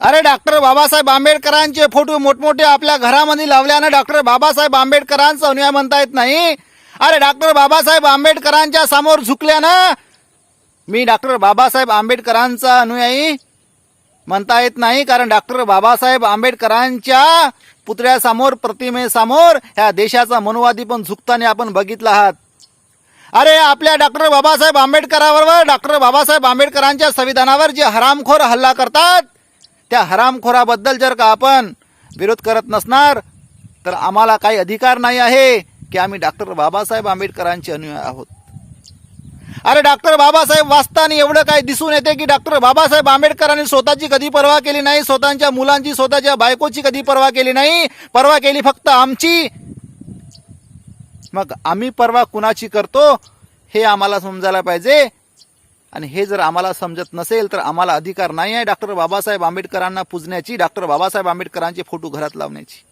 अरे डॉक्टर बाबासाहेब आंबेडकरांचे फोटो मोठमोठे आपल्या घरामध्ये लावल्यानं डॉक्टर बाबासाहेब आंबेडकरांचा अनुयाय म्हणता येत नाही. अरे डॉक्टर बाबासाहेब आंबेडकरांच्या समोर झुकल्यानं मी डॉक्टर बाबासाहेब आंबेडकरांचा अनुयायी म्हणता येत नाही कारण डॉक्टर बाबासाहेब आंबेडकरांच्या पुतळ्यासमोर प्रतिमेसमोर ह्या देशाचा मनुवादी पण झुकताना आपण बघितला आहात. अरे आपल्या डॉक्टर बाबासाहेब आंबेडकरावर डॉक्टर बाबासाहेब आंबेडकरांच्या संविधानावर जे हरामखोर हल्ला करतात त्या हरामखोराबद्दल जर का आपण विरोध करत नसणार तर आम्हाला काही अधिकार नाही आहे की आम्ही डॉक्टर बाबासाहेब आंबेडकरांचे अनुयायी आहोत. अरे डॉक्टर बाबासाहेब वाचताना एवढं काय दिसून येते की डॉक्टर बाबासाहेब आंबेडकरांनी स्वतःची कधी पर्वा केली नाही स्वतःच्या मुलांची स्वतःच्या बायकोची कधी पर्वा केली नाही पर्वा केली फक्त आमची? मग आम्ही पर्वा कुणाची करतो हे आम्हाला समजायला पाहिजे. आणि हे जर आम्हाला समजत नसेल तर आम्हाला अधिकार नाही आहे डॉक्टर बाबासाहेब आंबेडकरांना पुजण्याची डॉक्टर बाबासाहेब आंबेडकरांचे फोटो घरात लावण्याची.